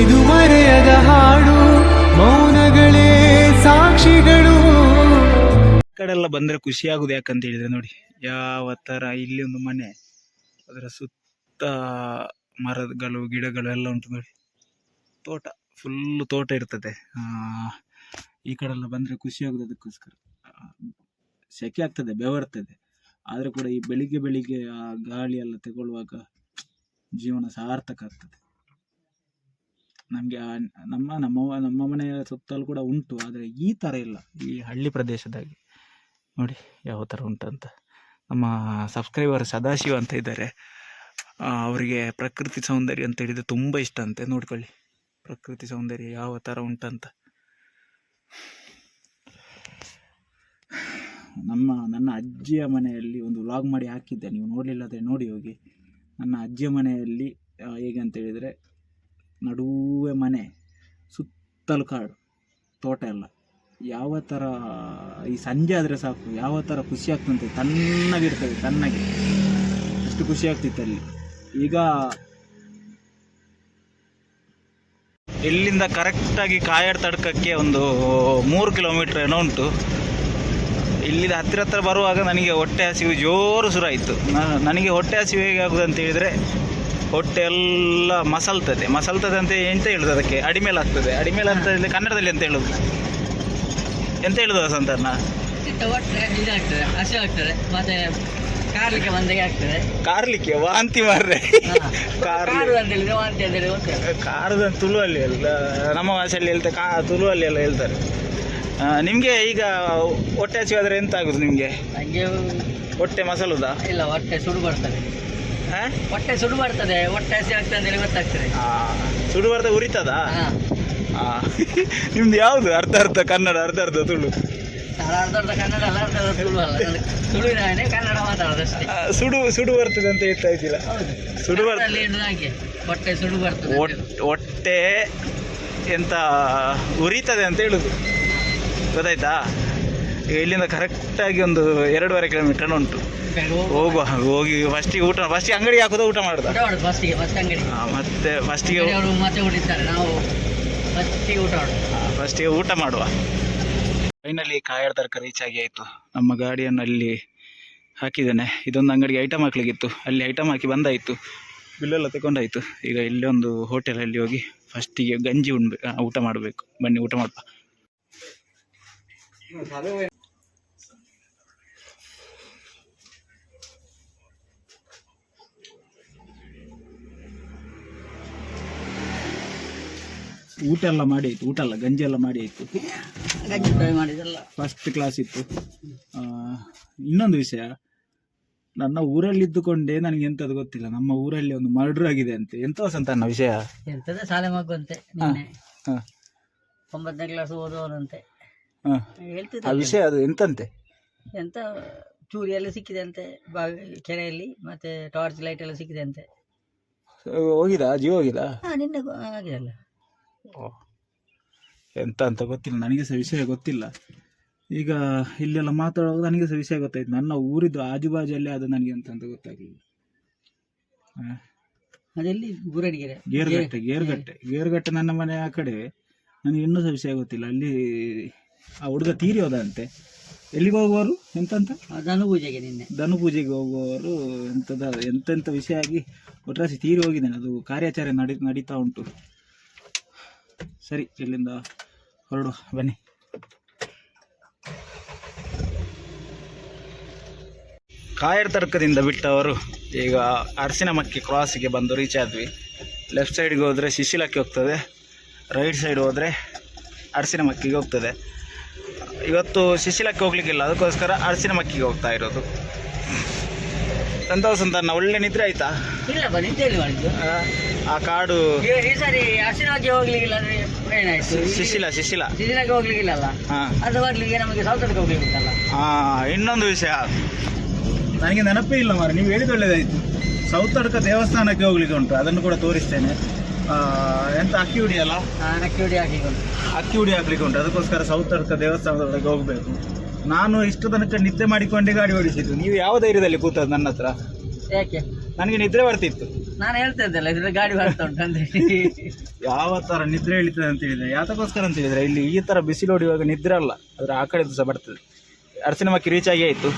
ಇದು ಮರೆಯದ ಹಾಡು, ಮೌನಗಳೇ ಸಾಕ್ಷಿಗಳು. ಕಡೆಲ್ಲ ಬಂದ್ರೆ ಖುಷಿ ಆಗುದು ಯಾಕಂತ ಹೇಳಿದ್ರೆ ನೋಡಿ, ಯಾವ ತರ ಇಲ್ಲಿ ಒಂದು ಮನೆ, ಅದರ ಸುತ್ತ ಮರಗಳು, ಗಿಡಗಳು ಎಲ್ಲ ಉಂಟು ನೋಡಿ. ತೋಟ ಫುಲ್ ತೋಟ ಇರ್ತದೆ. ಈ ಕಡೆಲ್ಲ ಬಂದ್ರೆ ಖುಷಿ ಆಗುದು ಅದಕ್ಕೋಸ್ಕರ. ಸೆಕೆ ಆಗ್ತದೆ, ಬೆವರ್ತದೆ. ಆದ್ರೆ ಕೂಡ ಈ ಬೆಳಿಗ್ಗೆ ಬೆಳಿಗ್ಗೆ ಆ ಗಾಳಿ ಎಲ್ಲ ತಗೊಳ್ಳುವಾಗ ಜೀವನ ಸಾರ್ಥಕ ಆಗ್ತದೆ. ನಮಗೆ ನಮ್ಮ ನಮ್ಮ ನಮ್ಮ ಮನೆಯ ಸುತ್ತಲೂ ಕೂಡ ಉಂಟು, ಆದರೆ ಈ ಥರ ಇಲ್ಲ. ಈ ಹಳ್ಳಿ ಪ್ರದೇಶದಾಗೆ. ನೋಡಿ ಯಾವ ಥರ ಉಂಟಂತ. ನಮ್ಮ ಸಬ್ಸ್ಕ್ರೈಬರ್ ಸದಾಶಿವ ಅಂತ ಇದ್ದಾರೆ. ಅವರಿಗೆ ಪ್ರಕೃತಿ ಸೌಂದರ್ಯ ಅಂತ ಹೇಳಿದ್ರೆ ತುಂಬ ಇಷ್ಟ ಅಂತೆ. ನೋಡ್ಕೊಳ್ಳಿ. ಪ್ರಕೃತಿ ಸೌಂದರ್ಯ ಯಾವ ಥರ ಉಂಟಂತ. ನಮ್ಮ, ನನ್ನ ಅಜ್ಜಿಯ ಮನೆಯಲ್ಲಿ ಒಂದು ವ್ಲಾಗ್ ಮಾಡಿ ಹಾಕಿದ್ದೆ. ನೀವು ನೋಡಲಿಲ್ಲ ನೋಡಿ ಹೋಗಿ. ನನ್ನ ಅಜ್ಜಿಯ ಮನೆಯಲ್ಲಿ ಹೇಗೆ ಅಂತ ಹೇಳಿದರೆ ನಡುವೆ ಮನೆ, ಸುತ್ತಲೂ ಕಾಡು, ತೋಟ ಎಲ್ಲ. ಯಾವ ಥರ, ಈ ಸಂಜೆ ಆದರೆ ಸಾಕು, ಯಾವ ಥರ ಖುಷಿ ಆಗ್ತಂತೆ. ತಣ್ಣಗಿರ್ತದೆ, ತಣ್ಣಗೆ. ಅಷ್ಟು ಖುಷಿ ಆಗ್ತಿತ್ತು ಅಲ್ಲಿ. ಈಗ ಇಲ್ಲಿಂದ ಕರೆಕ್ಟಾಗಿ ಕಾಯಡ್ ತಡ್ಕಕ್ಕೆ ಒಂದು ಮೂರು ಕಿಲೋಮೀಟ್ರ್ ಏನೋ ಉಂಟು. ಇಲ್ಲಿದ ಹತ್ತಿರ ಹತ್ತಿರ ಬರುವಾಗ ನನಗೆ ಹೊಟ್ಟೆ ಹಸಿವು ಜೋರು ಶುರುವಾಯಿತು ನನಗೆ ಹೊಟ್ಟೆ ಹಸಿವು ಹೇಗೆ ಆಗೋದು ಅಂತ ಹೇಳಿದರೆ ಹೊಟ್ಟೆ ಎಲ್ಲ ಮಸಲ್ತದೆ. ಮಸಲ್ತದೆ ಅಂತ ಎಂತ ಹೇಳುದು ಅದಕ್ಕೆ? ಅಡಿಮೇಲೆ ಆಗ್ತದೆ. ಅಡಿಮೇಲೆ ಅಂತ ಹೇಳಿದ್ರೆ ಕನ್ನಡದಲ್ಲಿ ಎಂತ ಹೇಳುದು? ಎಂತ ಹೇಳುದು ಒಟ್ಟೆ ಇದಾಗ್ತದೆ ಹಸಿ ಆಗ್ತದೆ ಮತ್ತೆ ಕಾರ್ಲಿಕ್ಕೆ ಬಂದಾಗೆ ಆಗ್ತದೆ. ಕಾರ್ಲಿಕ್ಕೆ ವಾಂತಿ ಮಾರ್ರೆ. ವಾಂತಿ ಅಂತ ಕಾರದ ತುಳುವಲ್ಲಿ ಎಲ್ಲ ನಮ್ಮ ಭಾಷೆಯಲ್ಲಿ ಹೇಳ್ತಾರೆ ಕಾ ತುಳುವಲ್ಲಿ ಎಲ್ಲ ಹೇಳ್ತಾರೆ. ನಿಮಗೆ ಈಗ ಹೊಟ್ಟೆ ಹಸಿವಾದ್ರೆ ಎಂತ ಆಗುದು ನಿಮಗೆ? ಹೊಟ್ಟೆ ಮಸಲುದಾ? ಇಲ್ಲ ಹೊಟ್ಟೆ ಸುಡು ಬರ್ತದೆ? ಹೊಟ್ಟೆ ಸುಡು ಬರ್ತದೆ ಹೊಟ್ಟೆ ಹಸಿ ಆಗ್ತದೆ ಅಂತ ಹೇಳಿ ಗೊತ್ತಾಗ್ತದೆ. ಸುಡು ಬರ್ತದೆ ಉರಿತದಾ? ಆ. ನಿಮ್ದು ಯಾವ್ದು? ಅರ್ಧ ಅರ್ಧ ಕನ್ನಡ ಅರ್ಧ ಅರ್ಧ ತುಳು. ಅರ್ಧ ಅರ್ಧ ಕನ್ನಡ ಅಲ್ಲ ಅರ್ಧ ಅರ್ಧ ತುಳು ಅಲ್ಲ ತುಳುವಿನೇ ಕನ್ನಡ ಮಾತಾಡೋದಷ್ಟೇ. ಸುಡು ಸುಡು ಬರ್ತದೆ ಅಂತ ಹೇಳ್ತಾ ಇದ್ದಿಲ್ಲ ಸುಡು ಬರ್ತದೆ ಹಾಗೆ ಹೊಟ್ಟೆ ಸುಡು ಬರ್ತದೆ. ಹೊಟ್ಟೆ ಎಂತ ಉರಿತದೆ ಅಂತ ಹೇಳುದು. ಗೊತ್ತಾಯ್ತಾ? ಇಲ್ಲಿಂದ ಕರೆಕ್ಟಾಗಿ ಒಂದು ಎರಡೂವರೆ ಕಿಲೋಮೀಟರ್ ಉಂಟು. ಹೋಗುವ ಹೋಗಿ ಫಸ್ಟಿಗೆ ಊಟ ಫಸ್ಟಿಗೆ ಅಂಗಡಿಗೆ ಹಾಕೋದು ಊಟ ಮಾಡುದ? ಅಂಗಡಿ ಮತ್ತೆ ಫಸ್ಟಿಗೆ ಫಸ್ಟಿಗೆ ಊಟ ಮಾಡುದು. ಫಸ್ಟಿಗೆ ಊಟ ಮಾಡುವ. ಫೈನಲಿ ಕಾಯರ್ ತರಕ ರೀಚ್ ಆಗಿ ಆಯಿತು. ನಮ್ಮ ಗಾಡಿಯನ್ನು ಅಲ್ಲಿ ಹಾಕಿದ್ದೇನೆ. ಇದೊಂದು ಅಂಗಡಿಗೆ ಐಟಮ್ ಹಾಕ್ಲಿಕ್ಕಿತ್ತು. ಅಲ್ಲಿ ಐಟಮ್ ಹಾಕಿ ಬಂದಾಯ್ತು. ಬಿಲ್ಲೆಲ್ಲ ತಗೊಂಡಾಯಿತು ಈಗ ಇಲ್ಲೊಂದು ಒಂದು ಹೋಟೆಲಲ್ಲಿ ಹೋಗಿ ಫಸ್ಟಿಗೆ ಗಂಜಿ ಉಣ್ಬೇಕು ಊಟ ಮಾಡಬೇಕು. ಬನ್ನಿ ಊಟ ಮಾಡುವ. ಊಟ ಎಲ್ಲ ಮಾಡಿ ಆಯ್ತು ಊಟ ಅಲ್ಲ ಗಂಜಿ ಎಲ್ಲ ಮಾಡಿ ಆಯ್ತು ಫಸ್ಟ್ ಕ್ಲಾಸ್ ಇತ್ತು. ಇನ್ನೊಂದು ವಿಷಯ ನನ್ನ ಊರಲ್ಲಿ ಇದ್ದುಕೊಂಡೇ ನನಗೆ ಎಂಥದ್ದು ಗೊತ್ತಿಲ್ಲ. ನಮ್ಮ ಊರಲ್ಲಿ ಒಂದು ಮರ್ಡರ್ ಆಗಿದೆ ಅಂತ. ಎಂತ ಸಂತಾನ ವಿಷಯ? ಎಂತದ ಶಾಲೆ ಮಗುವಂತೆ ಒಂಬತ್ತನೇ ಕ್ಲಾಸ್ ಹ. ಹೇಳ್ತಿದ್ದ ಆ ವಿಷಯ ಅದು ಎಂತಂತೆ? ಎಂತ ಚೂರಿ ಎಲ್ಲ ಸಿಕ್ಕಿದೆ ಅಂತೆ ಬಾವಿ ಕೆರೆಯಲ್ಲಿ ಮತ್ತೆ ಟಾರ್ಚ್ ಲೈಟ್ ಎಲ್ಲ ಸಿಕ್ಕಿದೆ ಅಂತೆ ಹೋಗಿದಾ? ಜೀವ ಹೋಗಿದಾ? ಹಾ ನಿನ್ನೆ ಗೊ- ಆಗಿದೆ ಅಲ್ಲ ಎಂತ ಅಂತ ಗೊತ್ತಿಲ್ಲ. ನನಗೆ ಸಹ ವಿಷಯ ಗೊತ್ತಿಲ್ಲ. ಈಗ ಇಲ್ಲೆಲ್ಲ ಮಾತಾಡುವಾಗ ನನಗೆ ಸಹ ವಿಷಯ ಗೊತ್ತಾಯ್ತು. ನನ್ನ ಊರಿದ್ದು ಆಜುಬಾಜಲ್ಲಿ ಅದು ನನಗೆ ಎಂತ ಅಂತ ಗೊತ್ತಾಗಲಿಲ್ಲ. ಹ. ಅದೆಲ್ಲಿ? ಗುರಡಿಗೆರೆ ಗೇರ್ಗಟ್ಟೆ ಗೇರ್ಗಟ್ಟೆ. ಗೇರ್ಗಟ್ಟೆ ನನ್ನ ಮನೆ ಆ ಕಡೆ. ನನಗೆ ಇನ್ನೂ ಸಹ ವಿಷಯ ಗೊತ್ತಿಲ್ಲ. ಅಲ್ಲಿ ಆ ಹುಡುಗ ತೀರಿ ಹೋದಂತೆ. ಎಲ್ಲಿಗೆ ಹೋಗುವವರು? ಎಂತಂತ? ಧನು ಪೂಜೆಗೆ ನಿನ್ನೆ. ಧನು ಪೂಜೆಗೆ ಹೋಗುವವರು ಎಂಥದ ಎಂತೆಂಥ ವಿಷಯ ಆಗಿ ಒಟ್ರಾಸಿ ತೀರಿ ಹೋಗಿದ್ದೇನೆ. ಅದು ಕಾರ್ಯಾಚರಣೆ ನಡಿ ನಡೀತಾ ಉಂಟು. ಸರಿ ಇಲ್ಲಿಂದ ಹೊರಡು. ಬನ್ನಿ. ಕಾಯರ್ ತರ್ಕದಿಂದ ಬಿಟ್ಟವರು ಈಗ ಅರಸಿನಮಕ್ಕಿ ಕ್ರಾಸಿಗೆ ಬಂದು ರೀಚ್ ಆದ್ವಿ. ಲೆಫ್ಟ್ ಸೈಡ್ಗೆ ಹೋದರೆ ಶಿಶಿಲಕ್ಕೆ ಹೋಗ್ತದೆ. ರೈಟ್ ಸೈಡ್ ಹೋದರೆ ಅರಸಿನಮಕ್ಕಿಗೆ ಹೋಗ್ತದೆ. ಇವತ್ತು ಶಿಶಿಲಕ್ಕೆ ಹೋಗ್ಲಿಕ್ಕಿಲ್ಲ. ಅದಕ್ಕೋಸ್ಕರ ಅರಸಿನಮಕ್ಕಿಗೆ ಹೋಗ್ತಾ ಇರೋದು. ಸಂತೋಷ ಅಂತ ಒಳ್ಳೆ ನಿದ್ರೆ ಆಯ್ತಾ? ಇಲ್ಲ ಬನ್ನಿ ಮಾಡಿದ್ದು. ಆ, ಆ ಕಾಡು. ಈ- ಈ ಸರಿ ಹಸಿನಾಗಿ ಹೋಗ್ಲಿಕ್ಕಿಲ್ಲ ಅಂದ್ರೆ ಏನಾಯ್ತು ಶಿಶಿಲ ಶಿಶಿಲ. ಹೋಗ್ಲಿಕ್ಕಿಲ್ಲ ಹೋಗ್ಲಿಕ್ಕಿಲ್ಲಲ್ಲ? ಹಾಂ. ಅದು ಬರ್ಲಿಕ್ಕೆ ನಮಗೆ ಸೌತಡ್ಕ ಹೋಗ್ಲಿಕ್ಕಿಲ್ಲ ಆ, ಇನ್ನೊಂದು ವಿಷಯ. ನನಗೆ ನೆನಪೇ ಇಲ್ಲ ಮಾರ ನೀವು ಹೇಳಿದ ಒಳ್ಳೇದಾಯ್ತು. ಸೌತಡ್ಕ ದೇವಸ್ಥಾನಕ್ಕೆ ಹೋಗ್ಲಿಕ್ಕೆ ಉಂಟು ಅದನ್ನು ಕೂಡ ತೋರಿಸ್ತೇನೆ. ಎಂತ ಅಕ್ಕಿ ಹುಡಿಯಲ್ಲ ಅಕ್ಕಿ ಹುಡಿ ಹಾಕಿಕೊಂಡು. ಅಕ್ಕಿ ಹುಡಿ ಹಾಕ್ಲಿಕ್ಕೆ ಉಂಟು ಅದಕ್ಕೋಸ್ಕರ ಸೌತಡ್ಕ ದೇವಸ್ಥಾನದೊಳಗೆ ಹೋಗಬೇಕು. ನಾನು ಇಷ್ಟು ತನಕ ನಿದ್ದೆ ಮಾಡಿಕೊಂಡೇ ಗಾಡಿ ಓಡಿಸಿದ್ದು. ನೀವು ಯಾವ ಧೈರ್ಯದಲ್ಲಿ ಕೂತದ್ದು ನನ್ನ ಹತ್ರ? ಯಾಕೆ? ನನಗೆ ನಿದ್ರೆ ಬರ್ತಿತ್ತು. ನಾನು ಹೇಳ್ತಾ ಇದ್ದಲ್ಲ ಇದ್ರಲ್ಲಿ ಗಾಡಿ ಬರ್ತಾ ಉಂಟು ಅಂತ ಯಾವ ತರ ನಿದ್ರೆ ಇಳಿತದೆ ಅಂತ ಹೇಳಿದ್ರೆ ಯಾತಕ್ಕೋಸ್ಕರ ಅಂತ ಹೇಳಿದ್ರೆ ಇಲ್ಲಿ ಈ ತರ ಬಿಸಿಲು ಹೊಡೆಯುವಾಗ ನಿದ್ರೆ ಅಲ್ಲ. ಆದ್ರೆ ಆ ಕಡೆ ಸಹ ಬರ್ತದೆ. ಅರಸಿನ ಮಕ್ಕಿ ರೀಚ್ ಆಗಿ ಆಯ್ತು.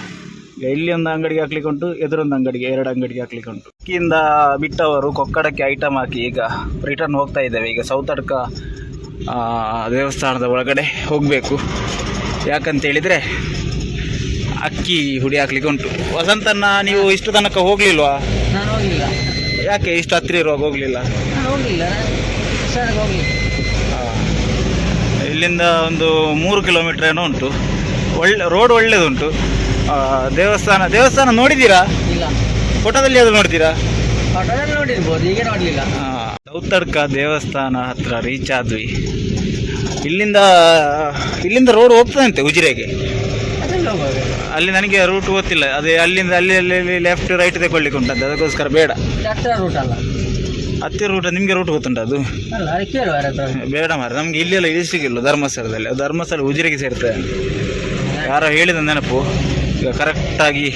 ಈಗ ಇಲ್ಲಿ ಒಂದು ಅಂಗಡಿಗೆ ಹಾಕ್ಲಿಕ್ಕೆ ಉಂಟು ಎದುರೊಂದು ಅಂಗಡಿಗೆ ಎರಡು ಅಂಗಡಿಗೆ ಹಾಕ್ಲಿಕ್ಕೆ ಉಂಟು. ಅಕ್ಕಿಯಿಂದ ಬಿಟ್ಟವರು ಕೊಕ್ಕಡಕ್ಕೆ ಐಟಮ್ ಹಾಕಿ ಈಗ ರಿಟರ್ನ್ ಹೋಗ್ತಾ ಇದ್ದೇವೆ. ಈಗ ಸೌತಡ್ಕ ದೇವಸ್ಥಾನದ ಒಳಗಡೆ ಹೋಗಬೇಕು. ಯಾಕಂತ ಹೇಳಿದ್ರೆ ಅಕ್ಕಿ ಹುಡಿ ಹಾಕ್ಲಿಕ್ಕೆ ಉಂಟು. ವಸಂತನ ನೀವು ಇಷ್ಟು ತನಕ ಹೋಗ್ಲಿಲ್ವಾ? ನಾನು ಹೋಗ್ಲಿಲ್ಲ. ಯಾಕೆ ಇಷ್ಟು ಹತ್ತಿರ ಇರುವಾಗ ಹೋಗ್ಲಿಲ್ಲ? ನಾನು ನಾನು ಇಲ್ಲಿಂದ ಒಂದು ಮೂರು ಕಿಲೋಮೀಟರ್ ಏನೋ ಉಂಟು. ಒಳ್ಳೆ ರೋಡ್ ಒಳ್ಳೇದುಂಟು. ದೇವಸ್ಥಾನ ದೇವಸ್ಥಾನ ನೋಡಿದ್ದೀರಾ? ಇಲ್ಲ. ಫೋಟೋದಲ್ಲಿ ಅದು ನೋಡ್ತೀರಾ ನೋಡಿರ್ಬೋದು ಈಗ ನೋಡ್ಲಿಲ್ಲ. ಆ, ದೇವಸ್ಥಾನ ಹತ್ರ ರೀಚ್ ಆದ್ವಿ. ಇಲ್ಲಿಂದ ಇಲ್ಲಿಂದ ರೋಡ್ ಹೋಗ್ತದಂತೆ ಉಜಿರೆಗೆ. ಅಲ್ಲಿ ನನಗೆ ರೂಟ್ ಗೊತ್ತಿಲ್ಲ. ಅದೇ ಅಲ್ಲಿಂದ ಅಲ್ಲಿ ಅಲ್ಲಿ ಲೆಫ್ಟ್ ರೈಟ್ ತಗೊಳ್ಳಿಕ್ಕೆ ಉಂಟಂತೆ. ಅದಕ್ಕೋಸ್ಕರ ಬೇಡ. ಇದು ಹತ್ತಿರ ರೂಟ್ ಅಲ್ಲ? ಹತ್ತಿರ ರೂಟ್ ನಿಮಗೆ ರೂಟ್ ಗೊತ್ತುಂಟ ಅದು? ಬೇಡ ಮಾರೆ ನಮ್ಗೆ ಇಲ್ಲೆಲ್ಲ ಇಳಿಸ್ಲಿಕ್ಕಿಲ್ಲ ಧರ್ಮಸ್ಥಳದಲ್ಲಿ. ಧರ್ಮಸ್ಥಳ ಉಜಿರೆಗೆ ಸೇರ್ತದೆ. ಯಾರೋ ಹೇಳಿದ ನೆನಪು. ಈಗ ಕರೆಕ್ಟಾಗಿ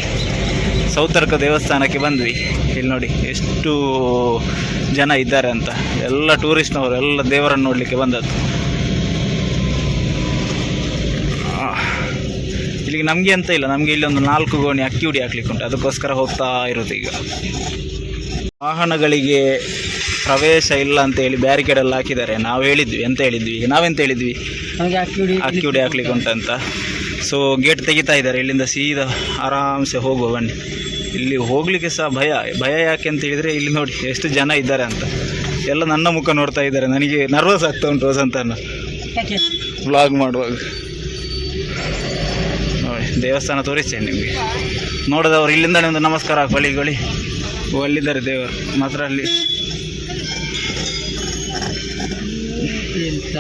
ಸೌತರ್ಕ ದೇವಸ್ಥಾನಕ್ಕೆ ಬಂದ್ವಿ. ಇಲ್ಲಿ ನೋಡಿ ಎಷ್ಟು ಜನ ಇದ್ದಾರೆ ಅಂತ. ಎಲ್ಲ ಟೂರಿಸ್ಟ್ನವರು ಎಲ್ಲ ದೇವರನ್ನು ನೋಡಲಿಕ್ಕೆ ಬಂದದ್ದು. ಇಲ್ಲಿಗೆ ನಮಗೆ ಅಂತ ಇಲ್ಲ. ನಮಗೆ ಇಲ್ಲಿ ಒಂದು ನಾಲ್ಕು ಗೋಣಿ ಅಕ್ಕಿ ಉಡಿ ಹಾಕ್ಲಿಕ್ಕೆ ಉಂಟು. ಅದಕ್ಕೋಸ್ಕರ ಹೋಗ್ತಾ ಇರೋದು ಈಗ. ವಾಹನಗಳಿಗೆ ಪ್ರವೇಶ ಇಲ್ಲ ಅಂತ ಹೇಳಿ ಬ್ಯಾರಿಕೇಡ್ ಎಲ್ಲ ಹಾಕಿದ್ದಾರೆ. ನಾವು ಹೇಳಿದ್ವಿ. ಎಂತ ಹೇಳಿದ್ವಿ? ಈಗ ನಾವೆಂತ ಹೇಳಿದ್ವಿ? ನಮಗೆ ಅಕ್ಕಿ ಉಡಿ ಅಕ್ಕಿ ಹುಡಿ ಹಾಕ್ಲಿಕ್ಕೆ ಉಂಟಂತ. ಸೊ ಗೇಟ್ ತೆಗಿತಾ ಇದ್ದಾರೆ. ಇಲ್ಲಿಂದ ಸೀದಾ ಆರಾಮ್ಸೆ ಹೋಗುವ ಬನ್ನಿ. ಇಲ್ಲಿ ಹೋಗಲಿಕ್ಕೆ ಸಹ ಭಯ. ಭಯ ಯಾಕೆ ಅಂತ ಹೇಳಿದರೆ, ಇಲ್ಲಿ ನೋಡಿ ಎಷ್ಟು ಜನ ಇದ್ದಾರೆ ಅಂತ. ಎಲ್ಲ ನನ್ನ ಮುಖ ನೋಡ್ತಾ ಇದ್ದಾರೆ. ನನಗೆ ನರ್ವಸ್ ಆಗ್ತಾ ಉಂಟು ವಸಂತನ ವ್ಲಾಗ್ ಮಾಡುವಾಗ. ನೋಡಿ, ದೇವಸ್ಥಾನ ತೋರಿಸ್ತೇನೆ ನಿಮಗೆ. ನೋಡೋದವ್ರು ಇಲ್ಲಿಂದಲೇ ಒಂದು ನಮಸ್ಕಾರ ಬಳಿಗಳಿ ಅಲ್ಲಿದ್ದಾರೆ ದೇವರು. ಮಾತ್ರ ಅಲ್ಲಿ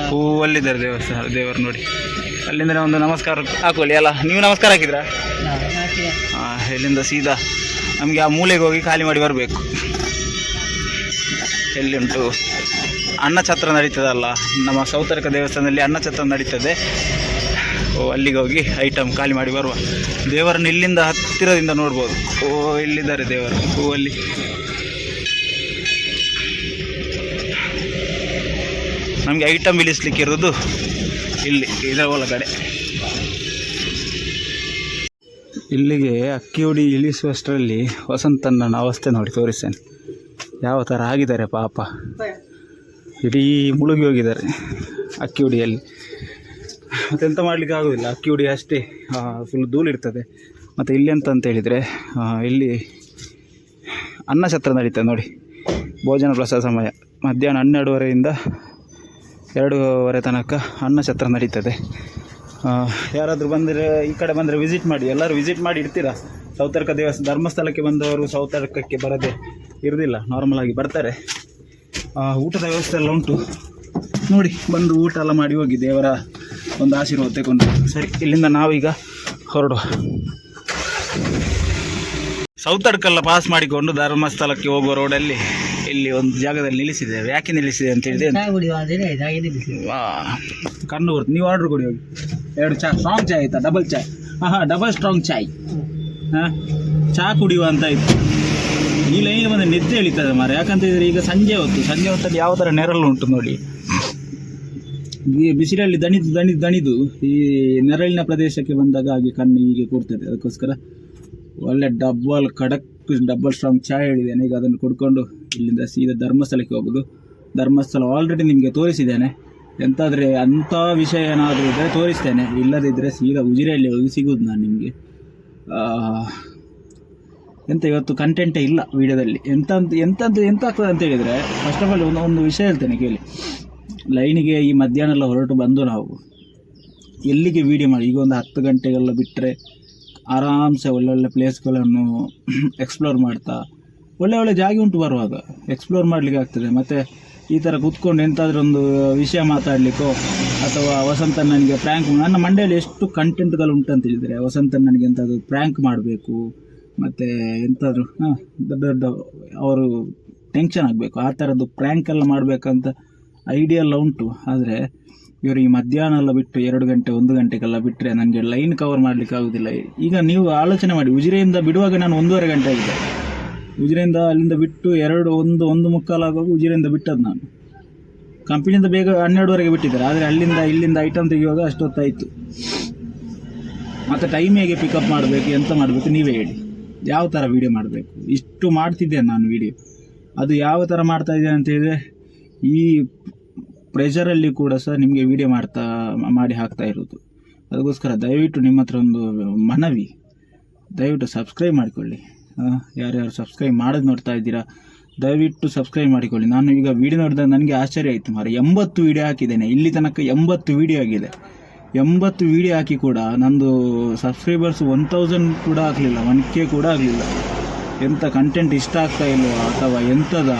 ಹೂವಲ್ಲಿದ್ದಾರೆ ದೇವಸ್ಥಾನ ದೇವರು ನೋಡಿ. ಅಲ್ಲಿಂದ ಒಂದು ನಮಸ್ಕಾರ ಹಾಕೊಳ್ಳಿ ಅಲ್ಲ, ನೀವು ನಮಸ್ಕಾರ ಹಾಕಿದ್ರಾ? ಹಾಂ. ಇಲ್ಲಿಂದ ಸೀದಾ? ನಮಗೆ ಆ ಮೂಲೆಗೆ ಹೋಗಿ ಖಾಲಿ ಮಾಡಿ ಬರಬೇಕು. ಎಲ್ಲಿ ಉಂಟು ಅನ್ನಛತ್ರ ನಡೀತದಲ್ಲ. ನಮ್ಮ ಸೌತರ್ಕ ದೇವಸ್ಥಾನದಲ್ಲಿ ಅನ್ನ ಛತ್ರ ನಡೀತದೆ. ಓ, ಅಲ್ಲಿಗೆ ಹೋಗಿ ಐಟಮ್ ಖಾಲಿ ಮಾಡಿ ಬರುವ. ದೇವರನ್ನು ಇಲ್ಲಿಂದ ಹತ್ತಿರದಿಂದ ನೋಡ್ಬೋದು. ಓ, ಇಲ್ಲಿದ್ದಾರೆ ದೇವರು. ಓ ನಮಗೆ ಐಟಮ್ ಇಳಿಸ್ಲಿಕ್ಕೆ ಇರೋದು ಇಲ್ಲಿ, ಇದರ ಒಳಗಡೆ. ಇಲ್ಲಿಗೆ ಅಕ್ಕಿ ಹುಡಿ ಇಳಿಸುವಷ್ಟರಲ್ಲಿ ವಸಂತಣ್ಣನ ಅವಸ್ಥೆ ನೋಡಿ, ತೋರಿಸ್ತೇನೆ. ಯಾವ ಥರ ಆಗಿದ್ದಾರೆ ಪಾಪ. ಇಡೀ ಮುಳುಗಿ ಹೋಗಿದ್ದಾರೆ ಅಕ್ಕಿ ಹುಡಿಯಲ್ಲಿ. ಮತ್ತೆಂತ ಮಾಡಲಿಕ್ಕೆ ಆಗೋದಿಲ್ಲ, ಅಕ್ಕಿ ಹುಡಿ ಅಷ್ಟೇ ಫುಲ್ ಧೂಳಿರ್ತದೆ ಮತ್ತು ಇಲ್ಲಿ ಅಂತ ಹೇಳಿದರೆ ಇಲ್ಲಿ ಇಲ್ಲಿ ಅನ್ನಛತ್ರ ನಡೀತದೆ ನೋಡಿ. ಭೋಜನ ಪ್ರಸಾದ ಸಮಯ. ಮಧ್ಯಾಹ್ನ ಹನ್ನೆರಡುವರೆಯಿಂದ ಎರಡೂವರೆ ತನಕ ಅನ್ನ ಛತ್ರ ನಡೀತದೆ. ಯಾರಾದರೂ ಬಂದರೆ ಈ ಕಡೆ ಬಂದರೆ ವಿಸಿಟ್ ಮಾಡಿ. ಎಲ್ಲರೂ ವಿಸಿಟ್ ಮಾಡಿ ಇರ್ತೀರಾ? ಸೌತರ್ಕ ದೇವಸ್ಥಾನ, ಧರ್ಮಸ್ಥಳಕ್ಕೆ ಬಂದವರು ಸೌತರ್ಕಕ್ಕೆ ಬರದೆ ಇರೋದಿಲ್ಲ. ನಾರ್ಮಲಾಗಿ ಬರ್ತಾರೆ. ಊಟದ ವ್ಯವಸ್ಥೆ ಎಲ್ಲ ಉಂಟು. ನೋಡಿ, ಬಂದು ಊಟ ಎಲ್ಲ ಮಾಡಿ ಹೋಗಿ ದೇವರ ಒಂದು ಆಶೀರ್ವಾದ ತಗೊಂಡು. ಸರಿ, ಇಲ್ಲಿಂದ ನಾವೀಗ ಹೊರಡುವ. ಸೌತಡ್ಕೆಲ್ಲ ಪಾಸ್ ಮಾಡಿಕೊಂಡು ಧರ್ಮಸ್ಥಳಕ್ಕೆ ಹೋಗುವ ರೋಡಲ್ಲಿ ಇಲ್ಲಿ ಒಂದು ಜಾಗದಲ್ಲಿ ನಿಲ್ಲಿಸಿದ್ದೇವೆ. ಯಾಕೆ ನಿಲ್ಲಿಸಿದೆ ಅಂತ ಹೇಳಿದೆ ಚಾ ಕುಡಿಯುವಾದ್ರೆ ಇದು ಹಾಗೆ ನಿಲ್ಲಿಸಿ ವಾ ಕಣ್ಣು ಬರ್ತು ನೀವು ಆರ್ಡ್ರ್ ಕೊಡಿ ಹೋಗಿ. ಎರಡು ಚಾ ಸ್ಟ್ರಾಂಗ್ ಚಾಯ್ ಆಯ್ತಾ? ಡಬಲ್ ಚಾಯ್ ಹಾಂ ಹಾಂ ಡಬಲ್ ಸ್ಟ್ರಾಂಗ್ ಚಾಯ್ ಹಾಂ ಚಹಾ ಕುಡಿಯುವ ಅಂತ ಇತ್ತು. ಈ ಲೈನಿಗೆ ಬಂದು ನಿದ್ದೆ ಎಳಿತದೆ ಮಾರ ಯಾಕಂತ ಹೇಳಿದ್ರೆ ಈಗ ಸಂಜೆ ಹೊತ್ತು ಸಂಜೆ ಹೊತ್ತಲ್ಲಿ ಯಾವ ಥರ ನೆರಳು ಉಂಟು ನೋಡಿ. ಈ ಬಿಸಿಲಲ್ಲಿ ದಣಿದು ದಣಿದು ದಣಿದು ಈ ನೆರಳಿನ ಪ್ರದೇಶಕ್ಕೆ ಬಂದಾಗ ಹಾಗೆ ಕಣ್ಣು ಹೀಗೆ ಕೊಡ್ತದೆ ಅದಕ್ಕೋಸ್ಕರ ಒಳ್ಳೆ ಡಬ್ಬಲ್ ಖಡಕ್ ಡಬ್ಬಲ್ ಸ್ಟ್ರಾಂಗ್ ಚಾಯ್ ಹೇಳಿದ್ದೇನೆ. ಈಗ ಅದನ್ನು ಕುಡ್ಕೊಂಡು ಇಲ್ಲಿಂದ ಸೀದಾ ಧರ್ಮಸ್ಥಳಕ್ಕೆ ಹೋಗೋದು. ಧರ್ಮಸ್ಥಳ ಆಲ್ರೆಡಿ ನಿಮಗೆ ತೋರಿಸಿದ್ದೇನೆ. ಎಂತಾದರೆ ಅಂಥ ವಿಷಯ ಏನಾದರೂ ಇದ್ದರೆ ತೋರಿಸ್ತೇನೆ. ಇಲ್ಲದಿದ್ದರೆ ಸೀದಾ ಉಜಿರೆಯಲ್ಲಿ ಹೋಗಿ ಸಿಗೋದು ನಾನು ನಿಮಗೆ. ಎಂತ ಇವತ್ತು ಕಂಟೆಂಟೇ ಇಲ್ಲ ವಿಡಿಯೋದಲ್ಲಿ. ಎಂತ ಅಂತ ಎಂತ ಎಂತ ಆಗ್ತದೆ ಅಂತ ಹೇಳಿದರೆ ಫಸ್ಟ್ ಆಫ್ ಆಲ್ ಒಂದು ಒಂದು ವಿಷಯ ಹೇಳ್ತೇನೆ ಕೇಳಿ. ಲೈನಿಗೆ ಈ ಮಧ್ಯಾಹ್ನ ಎಲ್ಲ ಹೊರಟು ಬಂದು ನಾವು ಎಲ್ಲಿಗೆ ವೀಡಿಯೋ ಮಾಡಿ? ಈಗ ಒಂದು ಹತ್ತು ಗಂಟೆಗೆಲ್ಲ ಬಿಟ್ಟರೆ ಆರಾಮ್ಸೆ ಒಳ್ಳೊಳ್ಳೆ ಪ್ಲೇಸ್ಗಳನ್ನು ಎಕ್ಸ್ಪ್ಲೋರ್ ಮಾಡ್ತಾ, ಒಳ್ಳೆ ಒಳ್ಳೆ ಜಾಗ ಉಂಟು ಬರುವಾಗ ಎಕ್ಸ್ಪ್ಲೋರ್ ಮಾಡಲಿಕ್ಕೆ ಆಗ್ತದೆ. ಮತ್ತು ಈ ಥರ ಕೂತ್ಕೊಂಡು ಎಂತಾದರೂ ಒಂದು ವಿಷಯ ಮಾತಾಡಲಿಕ್ಕೋ, ಅಥವಾ ವಸಂತ ನನಗೆ ಪ್ರ್ಯಾಂಕ್ ನನ್ನ ಮಂಡೆಯಲ್ಲಿ ಎಷ್ಟು ಕಂಟೆಂಟ್ಗಳು ಉಂಟು ಅಂತ ಹೇಳಿದರೆ ವಸಂತ ನನಗೆ ಎಂಥದ್ದು ಪ್ರ್ಯಾಂಕ್ ಮಾಡಬೇಕು, ಮತ್ತು ಎಂಥಾದರೂ ಹಾಂ, ದೊಡ್ಡ ದೊಡ್ಡ ಅವರು ಟೆನ್ಷನ್ ಆಗಬೇಕು. ಆ ಥರದ್ದು ಪ್ರ್ಯಾಂಕೆಲ್ಲ ಮಾಡಬೇಕಂತ ಐಡಿಯೆಲ್ಲ ಉಂಟು. ಆದರೆ ಇವರು ಈ ಮಧ್ಯಾಹ್ನ ಎಲ್ಲ ಬಿಟ್ಟು ಎರಡು ಗಂಟೆ, ಒಂದು ಗಂಟೆಗೆಲ್ಲ ಬಿಟ್ಟರೆ ನನಗೆ ಲೈನ್ ಕವರ್ ಮಾಡಲಿಕ್ಕೆ ಆಗೋದಿಲ್ಲ. ಈಗ ನೀವು ಆಲೋಚನೆ ಮಾಡಿ, ಉಜಿರೆಯಿಂದ ಬಿಡುವಾಗ ನಾನು ಒಂದೂವರೆ ಗಂಟೆ ಆಗಿದೆ. ಉಜಿರೆಯಿಂದ ಅಲ್ಲಿಂದ ಬಿಟ್ಟು ಎರಡು, ಒಂದು ಒಂದು ಮುಕ್ಕಾಲಾಗುವಾಗ ಉಜಿರೆಯಿಂದ ಬಿಟ್ಟದ್ದು ನಾನು. ಕಂಪನಿಯಿಂದ ಬೇಗ ಹನ್ನೆರಡುವರೆಗೆ ಬಿಟ್ಟಿದ್ದಾರೆ, ಆದರೆ ಅಲ್ಲಿಂದ, ಇಲ್ಲಿಂದ ಐಟಮ್ ತೆಗೆಯುವಾಗ ಅಷ್ಟೊತ್ತಾಯಿತು. ಮತ್ತು ಟೈಮ್ ಹೇಗೆ ಪಿಕಪ್ ಮಾಡಬೇಕು, ಎಂತ ಮಾಡಬೇಕು ನೀವೇ ಹೇಳಿ. ಯಾವ ಥರ ವೀಡಿಯೋ ಮಾಡಬೇಕು? ಇಷ್ಟು ಮಾಡ್ತಿದ್ದೆ ನಾನು ವೀಡಿಯೋ ಅದು ಯಾವ ಥರ ಮಾಡ್ತಾ ಇದ್ದೇನೆ ಅಂತ ಹೇಳಿದರೆ, ಈ ಪ್ರೆಷರಲ್ಲಿ ಕೂಡ ಸಹ ನಿಮಗೆ ವಿಡಿಯೋ ಮಾಡ್ತಾ, ಮಾಡಿ ಹಾಕ್ತಾ ಇರೋದು ಅದಕ್ಕೋಸ್ಕರ ದಯವಿಟ್ಟು ನಿಮ್ಮ ಹತ್ರ ಒಂದು ಮನವಿ. ದಯವಿಟ್ಟು ಸಬ್ಸ್ಕ್ರೈಬ್ ಮಾಡಿಕೊಳ್ಳಿ. ಯಾರ್ಯಾರು ಸಬ್ಸ್ಕ್ರೈಬ್ ಮಾಡೋದು ನೋಡ್ತಾ ಇದ್ದೀರಾ, ದಯವಿಟ್ಟು ಸಬ್ಸ್ಕ್ರೈಬ್ ಮಾಡಿಕೊಳ್ಳಿ. ನಾನು ಈಗ ವೀಡಿಯೋ ನೋಡಿದಾಗ ನನಗೆ ಆಶ್ಚರ್ಯ ಆಯಿತು ಮಾರೆ ಎಂಬತ್ತು ವೀಡಿಯೋ ಹಾಕಿದ್ದೇನೆ. ಇಲ್ಲಿ ತನಕ ಎಂಬತ್ತು ವೀಡಿಯೋ ಆಗಿದೆ. ಎಂಬತ್ತು ವೀಡಿಯೋ ಹಾಕಿ ಕೂಡ ನಂದು ಸಬ್ಸ್ಕ್ರೈಬರ್ಸ್ ಒನ್ ತೌಸಂಡ್ ಕೂಡ ಆಗಲಿಲ್ಲ ಒನ್ ಕೆ ಕೂಡ ಆಗಲಿಲ್ಲ. ಎಂಥ ಕಂಟೆಂಟ್ ಇಷ್ಟ ಆಗ್ತಾ ಇಲ್ವೋ, ಅಥವಾ ಎಂಥದ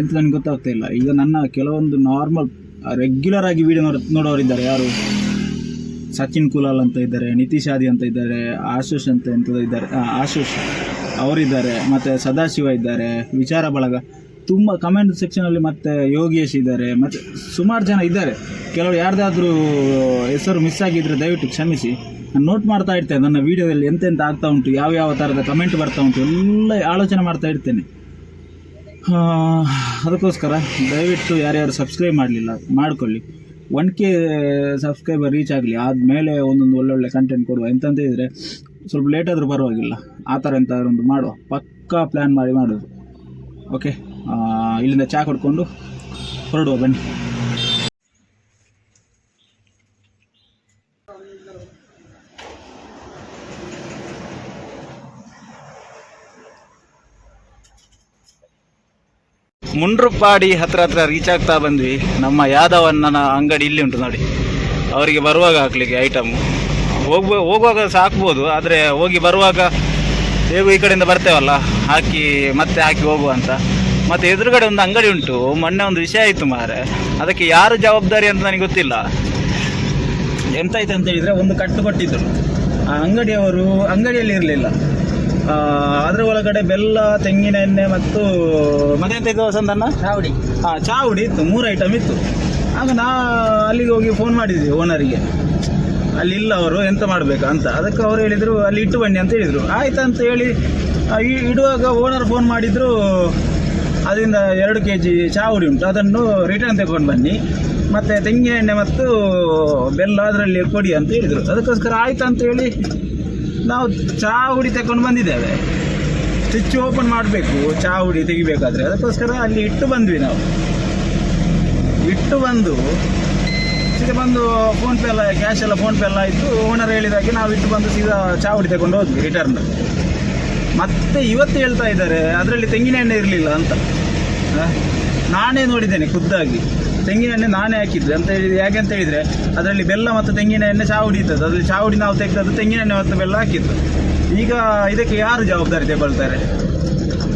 ಎಂತ ನನಗೆ ಗೊತ್ತಾಗ್ತಾ ಇಲ್ಲ. ಈಗ ನನ್ನ ಕೆಲವೊಂದು ನಾರ್ಮಲ್ ರೆಗ್ಯುಲರ್ ಆಗಿ ವೀಡಿಯೋ ನೋಡ, ನೋಡೋರಿದ್ದಾರೆ ಯಾರು? ಸಚಿನ್ ಕುಲಾಲ್ ಅಂತ ಇದ್ದಾರೆ, ನಿತೀಶ್ ಆದಿ ಅಂತ ಇದ್ದಾರೆ ಆಶುಷ್ ಅಂತ ಎಂಥದ್ದು ಇದ್ದಾರೆ ಆಶುಷ್ ಅವರಿದ್ದಾರೆ, ಮತ್ತು ಸದಾಶಿವ ಇದ್ದಾರೆ, ವಿಚಾರ ಬಳಗ. ತುಂಬ ಕಮೆಂಟ್ ಸೆಕ್ಷನಲ್ಲಿ ಮತ್ತು ಯೋಗೇಶ್ ಇದ್ದಾರೆ, ಮತ್ತು ಸುಮಾರು ಜನ ಇದ್ದಾರೆ. ಕೆಲವರು ಯಾರ್ದಾದ್ರೂ ಹೆಸರು ಮಿಸ್ ಆಗಿದ್ದರೆ ದಯವಿಟ್ಟು ಕ್ಷಮಿಸಿ. ನಾನು ನೋಟ್ ಮಾಡ್ತಾ ಇರ್ತೇನೆ, ನನ್ನ ವಿಡಿಯೋದಲ್ಲಿ ಎಂತೆಂತ ಆಗ್ತಾ ಉಂಟು ಯಾವ ಯಾವ ಥರದ ಕಮೆಂಟ್ ಬರ್ತಾ ಉಂಟು, ಎಲ್ಲ ಆಲೋಚನೆ ಮಾಡ್ತಾ ಇರ್ತೇನೆ. ಅದಕ್ಕೋಸ್ಕರ ದಯವಿಟ್ಟು ಯಾರ್ಯಾರು ಸಬ್ಸ್ಕ್ರೈಬ್ ಮಾಡಲಿಲ್ಲ, ಮಾಡಿಕೊಳ್ಳಿ. ಒನ್ ಕೆ ಸಬ್ಸ್ಕ್ರೈಬರ್ ರೀಚ್ ಆಗಲಿ, ಆದಮೇಲೆ ಒಂದೊಂದು ಒಳ್ಳೊಳ್ಳೆ ಕಂಟೆಂಟ್ ಕೊಡುವ ಎಂತಂತ ಇದ್ದರೆ ಸ್ವಲ್ಪ ಲೇಟ್ ಆದರೂ ಪರವಾಗಿಲ್ಲ. ಆ ಥರ ಎಂತಾದ್ರೂ ಒಂದು ಮಾಡುವ. ಪಕ್ಕಾ ಪ್ಲ್ಯಾನ್ ಮಾಡಿ ಮಾಡೋದು. ಓಕೆ ಇಲ್ಲಿಂದ ಚಹಾ ಕೊಡ್ಕೊಂಡು ಹೊರಡುವ, ಬನ್ನಿ. ಮುಂಡ್ರುಪಾಡಿ ಹತ್ರ ಹತ್ರ ರೀಚ್ ಆಗ್ತಾ ಬಂದ್ವಿ. ನಮ್ಮ ಯಾದವ್ ಅಣ್ಣನ ಅಂಗಡಿ ಇಲ್ಲಿ ಉಂಟು ನೋಡಿ. ಅವರಿಗೆ ಬರುವಾಗ ಹಾಕ್ಲಿಕ್ಕೆ ಐಟಮ್ ಹೋಗ್ಬೋ, ಹೋಗುವಾಗ ಸಹ ಹಾಕ್ಬೋದು. ಆದರೆ ಹೋಗಿ ಬರುವಾಗ ಹೇಗೂ ಈ ಕಡೆಯಿಂದ ಬರ್ತೇವಲ್ಲ, ಹಾಕಿ ಮತ್ತೆ ಹಾಕಿ ಹೋಗುವ ಅಂತ. ಮತ್ತು ಎದುರುಗಡೆ ಒಂದು ಅಂಗಡಿ ಉಂಟು. ಮೊನ್ನೆ ಒಂದು ವಿಷಯ ಆಯಿತು ಮಾರೆ ಅದಕ್ಕೆ ಯಾರು ಜವಾಬ್ದಾರಿ ಅಂತ ನನಗೆ ಗೊತ್ತಿಲ್ಲ. ಎಂತಾಯ್ತು ಅಂತ ಹೇಳಿದರೆ ಒಂದು ಕಟ್ಟು ಕೊಟ್ಟಿದ್ದರು ಆ ಅಂಗಡಿಯವರು ಅಂಗಡಿಯಲ್ಲಿ ಇರಲಿಲ್ಲ. ಅದರ ಒಳಗಡೆ ಬೆಲ್ಲ ತೆಂಗಿನ ಎಣ್ಣೆ ಮತ್ತು ಮತ್ತೆಂತ ಇದು ವಸಂತಣ್ಣ ಚಾವಡಿ. ಹಾಂ ಚಾವುಡಿ ಇತ್ತು. ಮೂರು ಐಟಮ್ ಇತ್ತು. ಆಗ ನಾ ಅಲ್ಲಿಗೆ ಹೋಗಿ ಫೋನ್ ಮಾಡಿದ್ವಿ ಓನರಿಗೆ ಅಲ್ಲಿ ಇಲ್ಲ ಅವರು ಎಂತ ಮಾಡಬೇಕು ಅಂತ. ಅದಕ್ಕೆ ಅವರು ಹೇಳಿದರು ಅಲ್ಲಿ ಇಟ್ಟು ಬನ್ನಿ ಅಂತ ಹೇಳಿದರು. ಆಯ್ತು ಅಂತ ಹೇಳಿ ಇಡುವಾಗ ಓನರ್ ಫೋನ್ ಮಾಡಿದ್ರು ಅದರಿಂದ ಎರಡು ಕೆ ಜಿ ಚಾವುಡಿ ಉಂಟು. ಅದನ್ನು ರಿಟರ್ನ್ ತಗೊಂಡು ಬನ್ನಿ. ಮತ್ತು ತೆಂಗಿನ ಎಣ್ಣೆ ಮತ್ತು ಬೆಲ್ಲ ಅದರಲ್ಲಿ ಕೊಡಿ ಅಂತ ಹೇಳಿದರು. ಅದಕ್ಕೋಸ್ಕರ ಆಯ್ತು ಅಂತ ಹೇಳಿ ನಾವು ಚಹಾ ಹುಡಿ ತಗೊಂಡು ಬಂದಿದ್ದೇವೆ. ಸ್ವಿಚ್ ಓಪನ್ ಮಾಡಬೇಕು ಚಹಾ ಹುಡಿ ತೆಗಿಬೇಕಾದ್ರೆ. ಅದಕ್ಕೋಸ್ಕರ ಅಲ್ಲಿ ಇಟ್ಟು ಬಂದ್ವಿ ನಾವು. ಇಟ್ಟು ಬಂದು, ಸೀದಾ ಬಂದು ಫೋನ್ ಪೇ ಎಲ್ಲ ಕ್ಯಾಶ್ ಎಲ್ಲ ಫೋನ್ ಪೇ ಎಲ್ಲ ಆಯಿತು. ಓನರ್ ಹೇಳಿದಾಗೆ ನಾವು ಇಟ್ಟು ಬಂದು ಸೀದಾ ಚಹಾ ಹುಡಿ ತಗೊಂಡು ಹೋದ್ವಿ ರಿಟರ್ನ್ ಮತ್ತೆ ಇವತ್ತು ಹೇಳ್ತಾ ಇದ್ದಾರೆ, ಅದರಲ್ಲಿ ತೆಂಗಿನ ಎಣ್ಣೆ ಇರಲಿಲ್ಲ ಅಂತ? ನಾನೇ ನೋಡಿದ್ದೇನೆ ಖುದ್ದಾಗಿ. ತೆಂಗಿನ ಎಣ್ಣೆ ನಾನೇ ಹಾಕಿದ್ದೆ ಅಂತ ಹೇಳಿದ್ರೆ ಯಾಕೆ ಅಂತ ಹೇಳಿದರೆ, ಅದರಲ್ಲಿ ಬೆಲ್ಲ ಮತ್ತು ತೆಂಗಿನ ಎಣ್ಣೆ ಚಾವುಡಿ ಇದ್ದದ್ದು ಅದರಲ್ಲಿ ಚಾವುಡಿ ನಾವು ತೆಗೆದದ್ದು ತೆಂಗಿನ ಎಣ್ಣೆ ಮತ್ತು ಬೆಲ್ಲ ಹಾಕಿದ್ದು. ಈಗ ಇದಕ್ಕೆ ಯಾರು ಜವಾಬ್ದಾರಿ ತಗೊಳ್ತಾರೆ?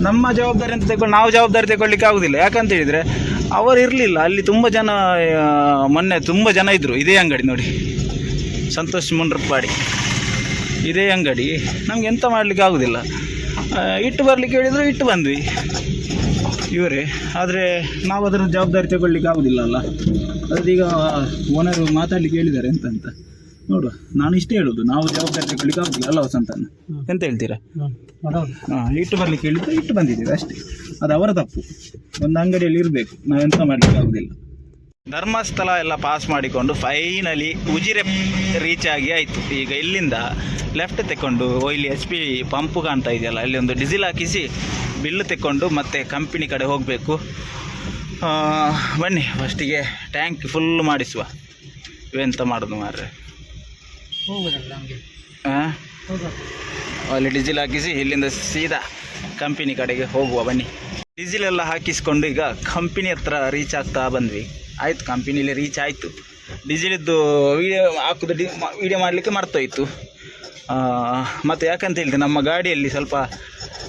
ನಮ್ಮ ಜವಾಬ್ದಾರಿ ಅಂತ ತಗೊಂಡು ನಾವು ಜವಾಬ್ದಾರಿ ತಗೊಳ್ಳಿಕ್ಕೆ ಆಗುದಿಲ್ಲ. ಯಾಕಂತ ಹೇಳಿದರೆ, ಅವರು ಇರಲಿಲ್ಲ. ಅಲ್ಲಿ ತುಂಬ ಜನ ಮೊನ್ನೆ ತುಂಬ ಜನ ಇದ್ದರು ಇದೇ ಅಂಗಡಿ ನೋಡಿ. ಸಂತೋಷ್ ಮುಂಡ್ರಪ್ಪಾಡಿ. ಇದೇ ಅಂಗಡಿ. ನಮ್ಗೆ ಎಂತ ಮಾಡಲಿಕ್ಕೆ ಆಗುದಿಲ್ಲ. ಇಟ್ಟು ಬರಲಿಕ್ಕೆ ಹೇಳಿದ್ರು, ಇಟ್ಟು ಬಂದ್ವಿ. ಇವರೇ ಆದರೆ ನಾವು ಅದರ ಜವಾಬ್ದಾರಿ ತಗೊಳ್ಳಿಕ್ಕೆ ಆಗೋದಿಲ್ಲ ಅಲ್ಲ? ಅದೀಗ ಓನರು ಮಾತಾಡ್ಲಿಕ್ಕೆ ಹೇಳಿದ್ದಾರೆ ಎಂತ ಅಂತ ನೋಡುವ ನಾನು ಇಷ್ಟೇ ಹೇಳೋದು ನಾವು ಜವಾಬ್ದಾರಿ ತಗೊಳ್ಳಿಕ್ಕೆ ಆಗೋದಿಲ್ಲ ಅಲ್ಲ ವಸಂತನ ಎಂತ ಹೇಳ್ತೀರಾ? ಹಾಂ ಇಟ್ಟು ಬರಲಿಕ್ಕೆ ಹೇಳಿದ್ರೆ ಇಟ್ಟು ಬಂದಿದ್ದೀವಿ ಅಷ್ಟೇ. ಅದು ಅವರ ತಪ್ಪು. ಒಂದು ಅಂಗಡಿಯಲ್ಲಿ ಇರಬೇಕು ನಾವು ಎಂತ ಮಾಡಲಿಕ್ಕೆ ಆಗೋದಿಲ್ಲ. ಧರ್ಮಸ್ಥಳ ಎಲ್ಲ ಪಾಸ್ ಮಾಡಿಕೊಂಡು ಫೈನಲಿ ಉಜಿರೆ ರೀಚ್ ಆಗಿ ಆಯಿತು. ಈಗ ಇಲ್ಲಿಂದ ಲೆಫ್ಟ್ ತೆಕ್ಕೊಂಡು ಓ ಇಲ್ಲಿ ಎಚ್ ಪಿ ಪಂಪ್ ಕಾಣ್ತಾ ಇದೆಯಲ್ಲ ಅಲ್ಲಿ ಒಂದು ಡಿಸಿಲ್ ಹಾಕಿಸಿ ಬಿಲ್ಲು ತೆಕ್ಕೊಂಡು ಮತ್ತೆ ಕಂಪನಿ ಕಡೆ ಹೋಗಬೇಕು. ಬನ್ನಿ ಫಸ್ಟಿಗೆ ಟ್ಯಾಂಕ್ ಫುಲ್ ಮಾಡಿಸುವ. ಇವೆಂತ ಮಾಡೋದು ಮಾರ್ರೆ? ಹಾಂ ಅಲ್ಲಿ ಡೀಸೆಲ್ ಹಾಕಿಸಿ ಇಲ್ಲಿಂದ ಸೀದಾ ಕಂಪನಿ ಕಡೆಗೆ ಹೋಗುವ ಬನ್ನಿ. ಡೀಸೆಲ್ ಎಲ್ಲ ಹಾಕಿಸ್ಕೊಂಡು ಈಗ ಕಂಪನಿ ಹತ್ರ ರೀಚ್ ಆಗ್ತಾ ಬಂದ್ವಿ. ಆಯಿತು ಕಂಪನಿಲಿ ರೀಚ್ ಆಯಿತು. ಡೀಸೆಲಿದ್ದು ವೀಡಿಯೋ ಹಾಕೋದು ಡಿ ವೀಡಿಯೋ ಮಾಡಲಿಕ್ಕೆ ಮರ್ತೋಯ್ತು. ಮತ್ತು ಯಾಕಂತ ಹೇಳಿದ್ರೆ ನಮ್ಮ ಗಾಡಿಯಲ್ಲಿ ಸ್ವಲ್ಪ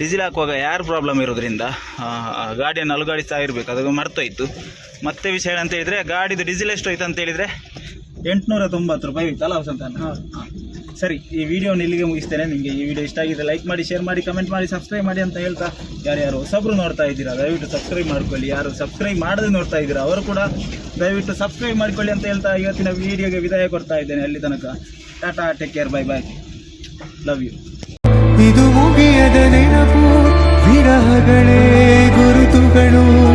ಡೀಸೆಲ್ ಹಾಕುವಾಗ ಯಾರು ಪ್ರಾಬ್ಲಮ್ ಇರೋದ್ರಿಂದ ಗಾಡಿಯನ್ನು ಅಲುಗಾಡಿಸ್ತಾ ಇರಬೇಕು. ಅದು ಮರ್ತೋಯ್ತು. ಮತ್ತೆ ವಿಷಯ ಏನಂತ ಹೇಳಿದರೆ ಗಾಡಿದು ಡೀಸೆಲ್ ಎಷ್ಟು ಹೋಯ್ತು ಅಂತ ಹೇಳಿದರೆ ಎಂಟುನೂರ ತೊಂಬತ್ತು ರೂಪಾಯಿ ಇತ್ತಲ್ಲ ಹಾಂ. ಸರಿ ಈ ವಿಡಿಯೋನ ಇಲ್ಲಿಗೆ ಮುಗಿಸ್ತೇನೆ. ನಿಮಗೆ ಈ ವಿಡಿಯೋ ಇಷ್ಟ ಆಗಿದೆ ಲೈಕ್ ಮಾಡಿ ಶೇರ್ ಮಾಡಿ ಕಮೆಂಟ್ ಮಾಡಿ ಸಬ್ಸ್ಕ್ರೈಬ್ ಮಾಡಿ ಅಂತ ಹೇಳ್ತಾ ಯಾರ್ಯಾರು ಹೊಸಬ್ರು ನೋಡ್ತಾ ಇದ್ದೀರಾ ದಯವಿಟ್ಟು ಸಬ್ಸ್ಕ್ರೈಬ್ ಮಾಡ್ಕೊಳ್ಳಿ. ಯಾರು ಸಬ್ಸ್ಕ್ರೈಬ್ ಮಾಡದೆ ನೋಡ್ತಾ ಇದ್ದೀರಾ ಅವರು ಕೂಡ ದಯವಿಟ್ಟು ಸಬ್ಸ್ಕ್ರೈಬ್ ಮಾಡ್ಕೊಳ್ಳಿ ಅಂತ ಹೇಳ್ತಾ ಇವತ್ತಿನ ವಿಡಿಯೋಗೆ ವಿದಾಯ ಕೊಡ್ತಾ ಇದ್ದೇನೆ. ಅಲ್ಲಿ ತನಕ tata take care bye bye love you ವಿರಹಗಳೇ ಗುರುತುಗಳು.